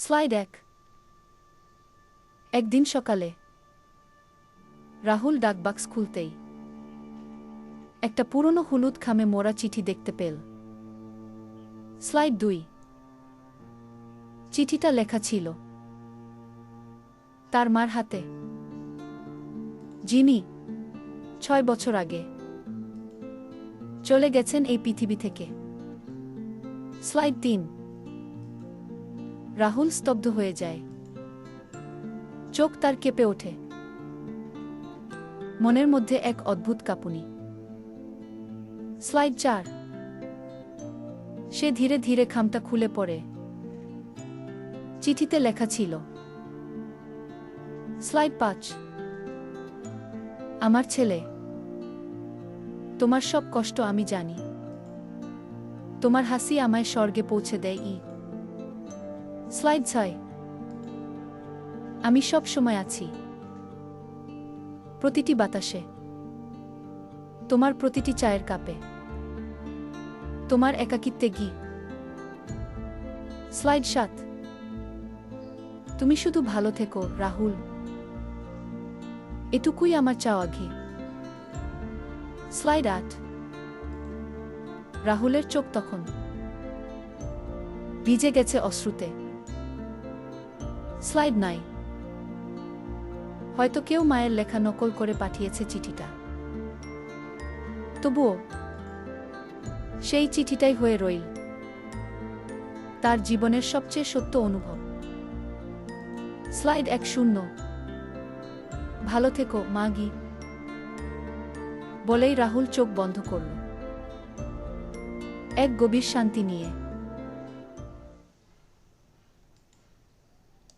Slide এক। একদিন সকালে, রাহুল ডাকবাক্স খুলতেই একটা পুরনো হলুদ খামে মোড়া চিঠি দেখতে পেল। স্লাইড দুই। চিঠিটা লেখা ছিল, তার মার হাতে। যিনি ছয় বছর আগে, চলে গেছেন এই পৃথিবী থেকে। স্লাইড তিন। রাহুল স্তব্ধ হয়ে যায়। চোখ তার কেঁপে ওঠে। মনের মধ্যে এক অদ্ভুত কাঁপুনি। স্লাইড চার। সে ধীরে ধীরে খামটা খুলে পড়ে। চিঠিতে লেখা ছিল, স্লাইড পাঁচ। আমার ছেলে, তোমার সব কষ্ট আমি জানি। তোমার হাসি আমায় স্বর্গে পৌঁছে দেয় ই স্লাইড ছয়। আমি সব সময় আছি। প্রতিটি বাতাসে। তোমার প্রতিটি চায়ের কাপে। তোমার একাকিত্বে গি স্লাইড সাত। তুমি শুধু ভালো থেকো, রাহুল। এটুকুই আমার চাওয়া ঘি। স্লাইড আট। রাহুলের চোখ তখন। ভিজে গেছে অশ্রুতে। স্লাইড নাই। হয়তো কেউ মায়ের লেখা নকল করে পাঠিয়েছে চিঠিটা। তবুও, সেই চিঠিটাই হয়ে রইল। তার জীবনের সবচেয়ে সত্য অনুভব। স্লাইড এক শূন্য। ভালো থেকো, মাগি। বলেই রাহুল চোখ বন্ধ করল। এক গভীর শান্তি নিয়ে।